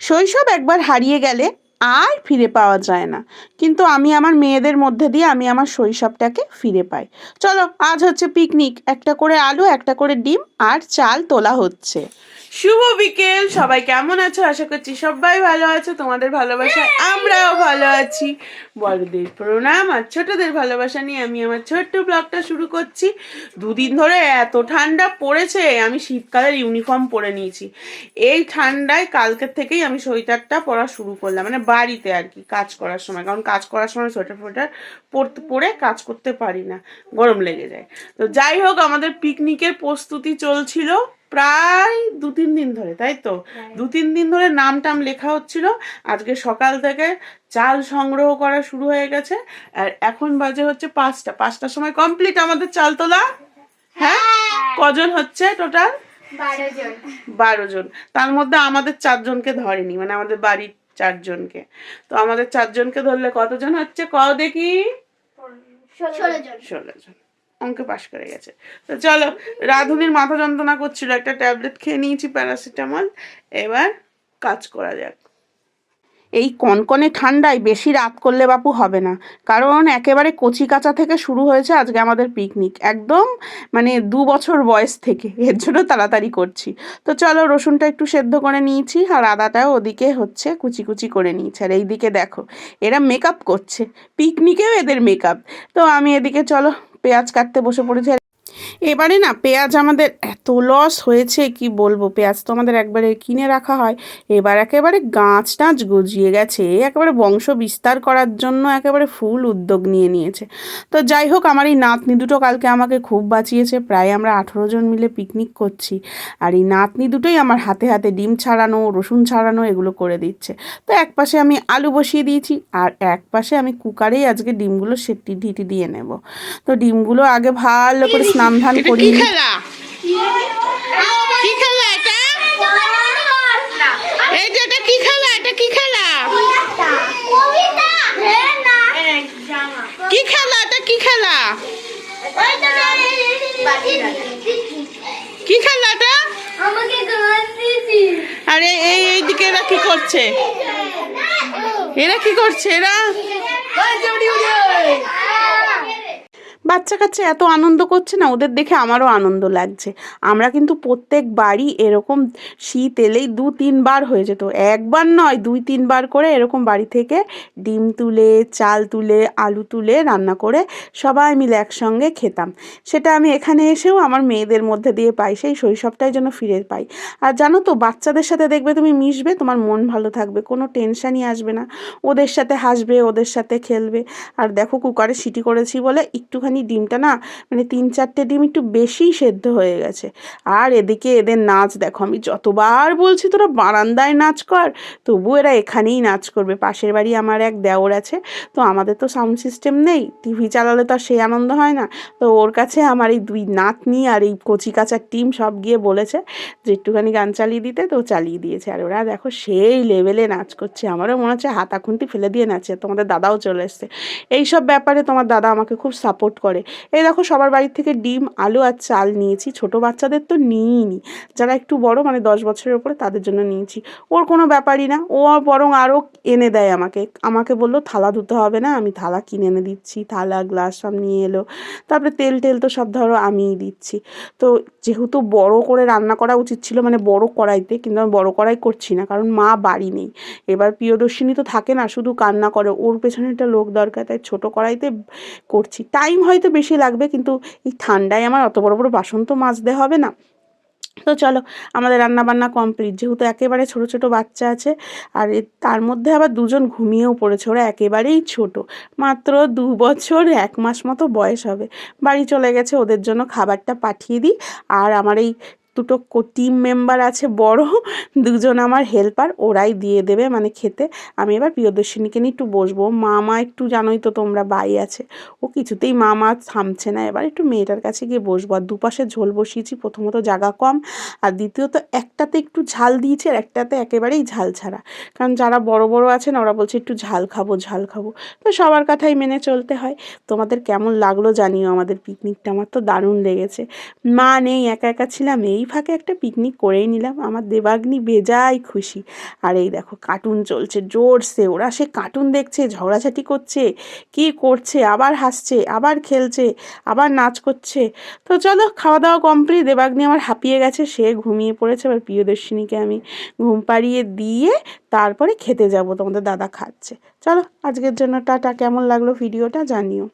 শৈশব একবার হারিয়ে গেলে আর ফিরে পাওয়া যায় না। কিন্তু আমি আমার মেয়েদের মধ্যে দিয়ে আমি আমার শৈশবটাকে ফিরে পাই। চলো, আজ হচ্ছে পিকনিক একটা করে আলু, একটা করে ডিম আর চাল তোলা হচ্ছে। শুভ বিকেল। সবাই কেমন আছো? আশা করছি সবাই ভালো আছো। তোমাদের ভালোবাসা আমরাও ভালো আছি। বড়দের প্রণাম আর ছোটদের ভালোবাসা নিয়ে আমি আমার ছোট্ট ব্লগটা শুরু করছি। দুদিন ধরে এত ঠান্ডা পড়েছে, আমি শীতকালের ইউনিফর্ম পরে নিয়েছি। এই ঠান্ডায় কালকের থেকেই আমি সোয়েটারটা পরা শুরু করলাম মানে বাড়িতে আর কি কাজ করার সময়, কারণ কাজ করার সময় সোয়েটার ফোয়েটার পরতে, পরে কাজ করতে পারি না, গরম লেগে যায়। তো যাই হোক, আমাদের পিকনিকের প্রস্তুতি চলছিল। প্রায় দু তিন দিন ধরে তাই তো? দু তিন দিন ধরে নাম টাম লেখা হচ্ছিল। আজকে সকাল থেকে চাল সংগ্রহ করা শুরু হয়ে গেছে। আর এখন বাজে হচ্ছে পাঁচটা। পাঁচটার সময় কমপ্লিট আমাদের চাল তোলা? হ্যাঁ? কজন হচ্ছে টোটাল বারো জন। তার মধ্যে আমাদের চারজনকে ধরেনি মানে আমাদের বাড়ির চারজনকে। তো আমাদের চারজনকে ধরলে কতজন হচ্ছে? ক দেখি। ষোলো জন। ষোলো জন। অঙ্কে পাশ করে গেছে। তো চলো, রাধুনির মাথা যন্ত্রণা করছিল, একটা ট্যাবলেট খেয়ে নিয়েছি, প্যারাসিটামল। এবার কাজ করা যাক। এই কনকনে ঠান্ডায় বেশি রাত করলে বাপু হবে না, কারণ একেবারে কচি কাঁচা থেকে শুরু হয়েছে আজকে আমাদের পিকনিক। একদম মানে দু বছর বয়স থেকে, এর জন্য তাড়াতাড়ি করছি। তো চলো, রসুনটা একটু সেদ্ধ করে নিয়েছি, আর আদাটাও ওদিকে হচ্ছে কুচি কুচি করে নিয়েছি। আর এইদিকে দেখো, এরা মেকআপ করছে, পিকনিকেও এদের মেকআপ তো আমি এদিকে, চলো পেঁয়াজ কাটতে বসে পড়েছি। এবারে না পেঁয়াজ আমাদের এত লস হয়েছে কি বলব? পেঁয়াজ তো আমাদের একবারে কিনে রাখা হয়। এবার একেবারে গাছ টাছ গজিয়ে গেছে। একেবারে বংশ বিস্তার করার জন্য একেবারে ফুল উদ্যোগ নিয়ে নিয়েছে। তো যাই হোক আমার এই নাতনি দুটো কালকে আমাকে খুব বাঁচিয়েছে। প্রায় আমরা আঠেরো জন মিলে পিকনিক করছি। আর এই নাতনি দুটোই আমার হাতে হাতে ডিম ছাড়ানো রসুন ছাড়ানো এগুলো করে দিচ্ছে। তো এক পাশে আমি আলু বসিয়ে দিয়েছি আর এক পাশে আমি কুকারেই আজকে ডিমগুলো সেটি ঢিটি দিয়ে নেব। তো ডিমগুলো আগে ভালো করে স্নান ধান করিয়ে নিই। খেলা কি খেলা এটা এই যে এটা কি খেলা এটা কি খেলা কবিতা হ্যাঁ না কি খেলা? এটা কি খেলা? কি খেলা এটা? আরে, এই এইদিকে এরা কি করছে? এরা কি করছে? এরা বাচ্চা কাচ্চা এত আনন্দ করছে না, ওদের দেখে আমারও আনন্দ লাগছে। আমরা কিন্তু প্রত্যেক বাড়ি এরকম শীত এলেই দু তিনবার হয়ে যেত। একবার নয়, দুই তিনবার করে এরকম বাড়ি থেকে ডিম তুলে, চাল তুলে, আলু তুলে রান্না করে সবাই মিলে একসঙ্গে খেতাম। সেটা আমি এখানে এসেও আমার মেয়েদের মধ্যে দিয়ে পাই, সেই শৈশবটাই যেন ফিরে পাই। আর জানো তো, বাচ্চাদের সাথে দেখবে তুমি মিশবে, তোমার মন ভালো থাকবে, কোনো টেনশানই আসবে না। ওদের সাথে হাসবে, ওদের সাথে খেলবে। আর দেখো, কুকারে সিটি করেছি বলে একটুখানি ডিমটা না মানে তিন চারটে ডিম একটু বেশিই সেদ্ধ হয়ে গেছে। আর এদিকে এদের নাচ দেখো, আমি যতবার বলছি তোরা বারান্দায় নাচ কর তবু এরা এখানেই নাচ করবে। পাশের বাড়ি আমার এক দেওর আছে, তো আমাদের তো সাউন্ড সিস্টেম নেই টিভি চালালে তো আর সেই আনন্দ হয় না। তো ওর কাছে আমার এই দুই নাতনি আর এই কচি কাচার টিম সব গিয়ে বলেছে যে একটুখানি গান চালিয়ে দিতে, তো চালিয়ে দিয়েছে। আর ওরা দেখো সেই লেভেলে নাচ করছে। আমারও মনে হচ্ছে হাতা খুন্তি ফেলে দিয়ে নাচে তোমাদের দাদাও চলে এসছে। এইসব ব্যাপারে তোমার দাদা আমাকে খুব সাপোর্ট করে এই দেখো সবার বাড়ির থেকে ডিম, আলু আর চাল নিয়েছি। ছোট বাচ্চাদের তো নিইনি। যারা একটু বড় মানে দশ বছরের ওপরে তাদের জন্য নিয়েছি। ওর কোনো ব্যাপারই না। ও বরং আরও এনে দেয় আমাকে। আমাকে বলল, থালা ধুতে হবে না, আমি থালা কিনে এনে দিচ্ছি। থালা, গ্লাস সব নিয়ে এলো। তারপরে তেল টেল তো সব ধরো আমিই দিচ্ছি। তো যেহেতু বড় করে রান্না করা উচিত ছিল মানে বড় কড়াইতে, কিন্তু আমি বড় কড়াই করছি না, কারণ মা বাড়ি নেই। এবার প্রিয়দর্শিনী তো থাকে না, শুধু কান্না করে। ওর পেছনে একটা লোক দরকার, তাই ছোট কড়াইতে করছি। টাইম হয়তো বেশি লাগবে, কিন্তু এই ঠান্ডায় আমার অত বড় বড় বাসন তো মাজতে হবে না। তো চলো, আমাদের রান্নাবান্না কমপ্লিট যেহেতু একেবারে ছোট ছোট বাচ্চা আছে, আর তার মধ্যে আবার দুজন ঘুমিয়েও পড়েছে, ওরা একেবারেই ছোট। মাত্র দু বছর, এক মাস মতো বয়স হবে। বাড়ি চলে গেছে, ওদের জন্য খাবারটা পাঠিয়ে দিই। আর আমার এই দুটো টিম মেম্বার আছে বড়, দুজন আমার হেল্পার ওরাই দিয়ে দেবে মানে খেতে। আমি এবার প্রিয়দর্শিনীকে নিয়ে একটু বসবো। মামা একটু জানোই তো তোমরা বাই আছে। ও কিছুতেই মা মা থামছে না। এবার একটু মেয়েটার কাছে গিয়ে বসবো। আর দুপাশে ঝোল বসিয়েছি। প্রথমত জায়গা কম। আর দ্বিতীয়ত একটাতে একটু ঝাল দিয়েছি আর একটাতে একেবারেই ঝাল ছাড়া। কারণ যারা বড় বড় আছেন, ওরা বলছে একটু ঝাল খাব ঝাল খাব। তো সবার কথাই মেনে চলতে হয়। তোমাদের কেমন লাগল জানিও আমাদের পিকনিকটা আমার তো দারুণ লেগেছে। মা নেই, একা একা ছিলাম। এই ফাঁকে একটা পিকনিক করেই নিলাম। আমার দেবাগ্নি বেজায় খুশি। আর এই দেখো কার্টুন চলছে জোরসে। ওরা সে কার্টুন দেখছে, ঝগড়াঝাটি করছে, কি করছে, আবার হাসছে, আবার খেলছে, আবার নাচ করছে। তো চলো খাওয়া দাওয়া কমপ্লিট দেবাগ্নি আমার হাঁপিয়ে গেছে, সে ঘুমিয়ে পড়েছে। এবার প্রিয়দর্শিনীকে আমি ঘুম পাড়িয়ে দিয়ে তারপরে খেতে যাব। তোমাদের দাদা খাচ্ছে। চলো, আজকের জন্য টাটা। কেমন লাগল ভিডিওটা জানিও।